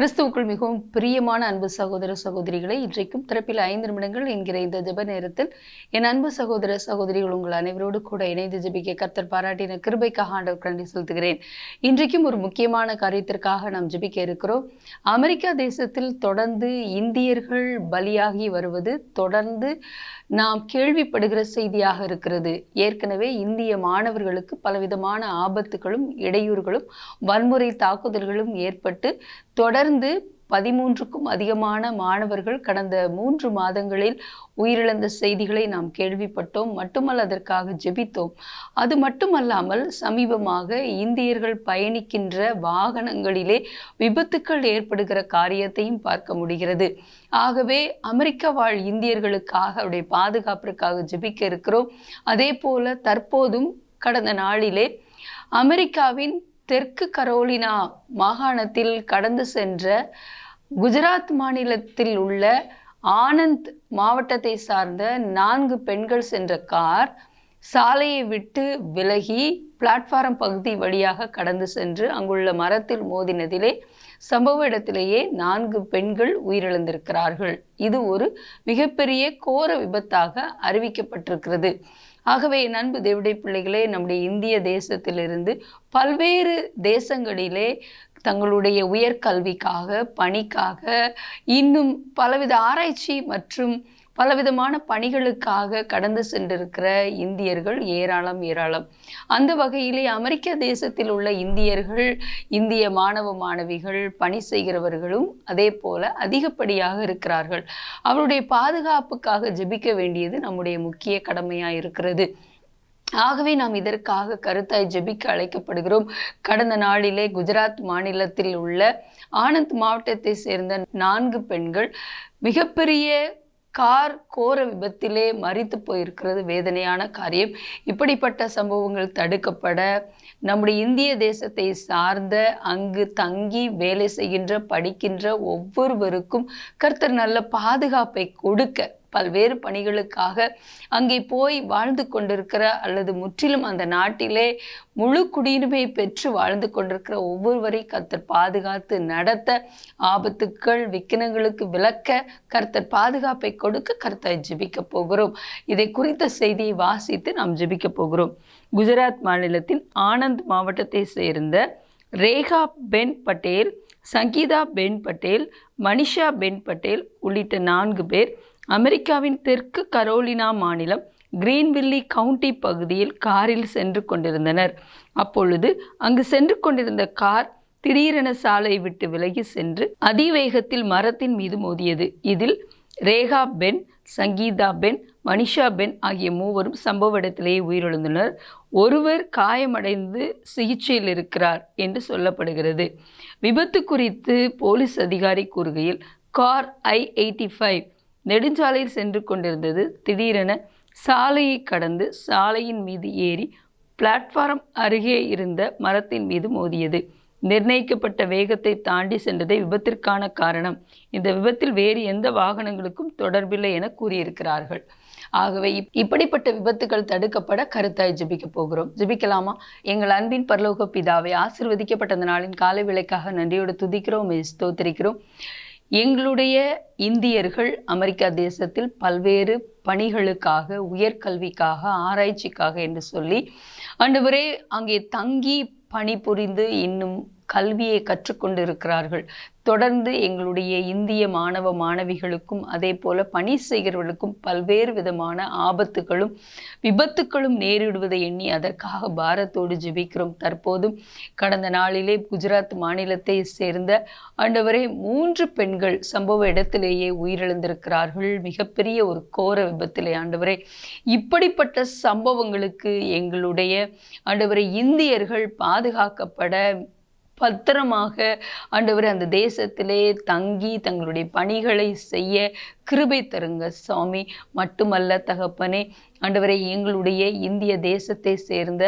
கிறிஸ்துவுக்குள் மிகவும் பிரியமான அன்பு சகோதர சகோதரிகளை இன்றைக்கும் திறப்பில் ஐந்து நிமிடங்கள் என்கிற இந்த ஜெப நேரத்தில் என் அன்பு சகோதர சகோதரிகள் உங்கள் அனைவரோடு கூட இணைந்து ஜபிக்க கர்த்தர் பாராட்டின கிருபைக்காக ஆண்டவர் கண்டி செலுத்துகிறேன். இன்றைக்கும் ஒரு முக்கியமான காரியத்திற்காக நாம் ஜபிக்க இருக்கிறோம். அமெரிக்கா தேசத்தில் தொடர்ந்து இந்தியர்கள் பலியாகி வருவது தொடர்ந்து நாம் கேள்விப்படுகிற செய்தியாக இருக்கிறது. ஏற்கனவே இந்திய மாணவர்களுக்கு பலவிதமான ஆபத்துகளும் இடையூறுகளும் வன்முறை தாக்குதல்களும் ஏற்பட்டு தொடர்ந்து பதிமூன்றுக்கும் அதிகமான மாணவர்கள் கடந்த மூன்று மாதங்களில் உயிரிழந்த செய்திகளை நாம் கேள்விப்பட்டோம். மட்டுமல்ல அதற்காக ஜெபித்தோம். அது மட்டுமல்லாமல் சமீபமாக இந்தியர்கள் பயணிக்கின்ற வாகனங்களிலே விபத்துக்கள் ஏற்படுகிற காரியத்தையும் பார்க்க முடிகிறது. ஆகவே அமெரிக்க வாழ் இந்தியர்களுக்காக அவருடைய பாதுகாப்பிற்காக ஜெபிக்க இருக்கிறோம். அதே போல தற்போதும் கடந்த நாளிலே அமெரிக்காவின் தெற்கு கரோலினா மாகாணத்தில் கடந்து சென்ற குஜராத் மாநிலத்தில் உள்ள ஆனந்த் மாவட்டத்தை சார்ந்த நான்கு பெண்கள் சென்ற கார் சாலையை விட்டு விலகி பிளாட்ஃபாரம் பகுதி வழியாக கடந்து சென்று அங்குள்ள மரத்தில் மோதினதிலே சம்பவ இடத்திலேயே நான்கு பெண்கள் உயிரிழந்திருக்கிறார்கள். இது ஒரு மிகப்பெரிய கோர விபத்தாக அறிவிக்கப்பட்டிருக்கிறது. ஆகவே என் அன்பு பிள்ளைகளே நம்முடைய இந்திய தேசத்திலிருந்து பல்வேறு தேசங்களிலே தங்களுடைய உயர்கல்விக்காக பணிக்காக இன்னும் பலவித ஆராய்ச்சி மற்றும் பலவிதமான பணிகளுக்காக கடந்து சென்றிருக்கிற இந்தியர்கள் ஏராளம் ஏராளம். அந்த வகையிலே அமெரிக்க தேசத்தில் உள்ள இந்தியர்கள் இந்திய மாணவ மாணவிகள் பணி செய்கிறவர்களும் அதே போல அதிகப்படியாக இருக்கிறார்கள். அவருடைய பாதுகாப்புக்காக ஜெபிக்க வேண்டியது நம்முடைய முக்கிய கடமையாக இருக்கிறது. ஆகவே நாம் இதற்காக கருத்தாய் ஜெபிக்க அழைக்கப்படுகிறோம். கடந்த நாளிலே குஜராத் மாநிலத்தில் உள்ள ஆனந்த் மாவட்டத்தை சேர்ந்த நான்கு பெண்கள் மிகப்பெரிய கார் கோர விபத்திலே மறித்து போயிருக்கிறது வேதனையான காரியம். இப்படிப்பட்ட சம்பவங்கள் தடுக்கப்பட நம்முடைய இந்திய தேசத்தை சார்ந்த அங்கு தங்கி வேலை செய்கின்ற படிக்கின்ற ஒவ்வொருவருக்கும் கர்த்தர் நல்ல பாதுகாப்பை கொடுக்க பல்வேறு பணிகளுக்காக அங்கே போய் வாழ்ந்து கொண்டிருக்கிற அல்லது முற்றிலும் அந்த நாட்டிலே முழு குடியுரிமை பெற்று வாழ்ந்து கொண்டிருக்கிற ஒவ்வொருவரை கர்த்தர் பாதுகாத்து நடத்த ஆபத்துக்கள் விக்கினங்களுக்கு விளக்க கர்த்தர் பாதுகாப்பை கொடுக்க கர்த்தர் ஜெபிக்க போகிறோம். இதை குறித்த செய்தியை வாசித்து நாம் ஜெபிக்க போகிறோம். குஜராத் மாநிலத்தின் ஆனந்த் மாவட்டத்தை சேர்ந்த Rekha pen Patel Sangeeta pen Patel Manisha pen Patel உள்ளிட்ட நான்கு பேர் அமெரிக்காவின் தெற்கு கரோலினா மாநிலம் கிரீன்வில்லி கவுண்டி பகுதியில் காரில் சென்று கொண்டிருந்தனர். அப்பொழுது அங்கு சென்று கொண்டிருந்த கார் திடீரென சாலை விட்டு விலகி சென்று அதிவேகத்தில் மரத்தின் மீது மோதியது. இதில் Rekha pen Sangeeta pen Manisha pen ஆகிய மூவரும் சம்பவ இடத்திலேயே உயிரிழந்தனர். ஒருவர் காயமடைந்து சிகிச்சையில் இருக்கிறார் என்று சொல்லப்படுகிறது. விபத்து குறித்து போலீஸ் அதிகாரி கூறுகையில் கார் ஐ எயிட்டி ஃபைவ் நெடுஞ்சாலையில் சென்று கொண்டிருந்தது திடீரென சாலையை கடந்து சாலையின் மீது ஏறி பிளாட்ஃபாரம் அருகே இருந்த மரத்தின் மீது மோதியது. நிர்ணயிக்கப்பட்ட வேகத்தை தாண்டி சென்றதே விபத்திற்கான காரணம். இந்த விபத்தில் வேறு எந்த வாகனங்களுக்கும் தொடர்பில்லை என கூறியிருக்கிறார்கள். ஆகவே இப்- இப்படிப்பட்ட விபத்துகள் தடுக்கப்பட கருத்தாய் ஜபிக்க போகிறோம். ஜபிக்கலாமா? எங்கள் அன்பின் பரலோக பிதாவை ஆசிர்வதிக்கப்பட்ட நாளின் காலை விலைக்காக நன்றியோடு துதிக்கிறோம் ஸ்தோத்திரிக்கிறோம். எங்களுடைய இந்தியர்கள் அமெரிக்கா தேசத்தில் பல்வேறு பணிகளுக்காக உயர்கல்விக்காக ஆராய்ச்சிக்காக என்று சொல்லி ஆண்டவரே அங்கே தங்கி பணிபுரிந்து இன்னும் கல்வியை கற்றுக்கொண்டிருக்கிறார்கள். தொடர்ந்து எங்களுடைய இந்திய மாணவ மாணவிகளுக்கும் அதே போல பணி செய்கிறவர்களுக்கும் பல்வேறு விதமான ஆபத்துகளும் விபத்துக்களும் நேரிடுவதை எண்ணி அதற்காக பாரத்தோடு ஜெபிக்கிறோம். தற்போதும் கடந்த நாளிலே குஜராத் மாநிலத்தை சேர்ந்த ஆண்டவரே மூன்று பெண்கள் சம்பவ இடத்திலேயே உயிரிழந்திருக்கிறார்கள். மிகப்பெரிய ஒரு கோர விபத்திலே ஆண்டவரே இப்படிப்பட்ட சம்பவங்களுக்கு எங்களுடைய ஆண்டவரை இந்தியர்கள் பாதுகாக்கப்பட பத்திரமாக ஆண்டவர் அந்த தேசத்திலே தங்கி தங்களுடைய பணிகளை செய்ய கிருபை தருங்க சுவாமி மட்டுமல்ல தகப்பனே ஆண்டவரே எங்களுடைய இந்திய தேசத்தை சேர்ந்த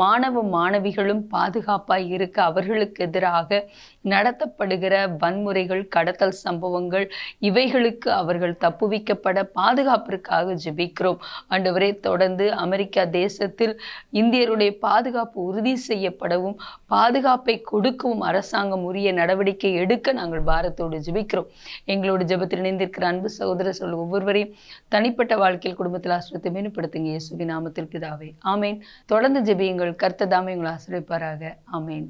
மாணவ மாணவிகளும் பாதுகாப்பாக இருக்க அவர்களுக்கு எதிராக நடத்தப்படுகிற வன்முறைகள் கடத்தல் சம்பவங்கள் இவைகளுக்கு அவர்கள் தப்புவிக்கப்பட பாதுகாப்பிற்காக ஜெபிக்கிறோம். ஆண்டவரே தொடர்ந்து அமெரிக்கா தேசத்தில் இந்தியருடைய பாதுகாப்பு உறுதி செய்யப்படவும் பாதுகாப்பை கொடுக்கவும் அரசாங்கம் உரிய நடவடிக்கை எடுக்க நாங்கள் பாரத்தோடு ஜெபிக்கிறோம். எங்களோட ஜெபத்தில் இணைந்திருக்கிற அன்பு சகோதர சொல் ஒவ்வொருவரையும் தனிப்பட்ட வாழ்க்கையில் குடும்பத்தில் ஆசிரியத்தை மேம்படுத்துங்க இயேசுவின் நாமத்தில் பிதாவே. ஆமேன். தொடர்ந்து ஜெபியுங்கள். கர்த்ததாமே உங்களை ஆசிரியப்பாராக ஆமேன்.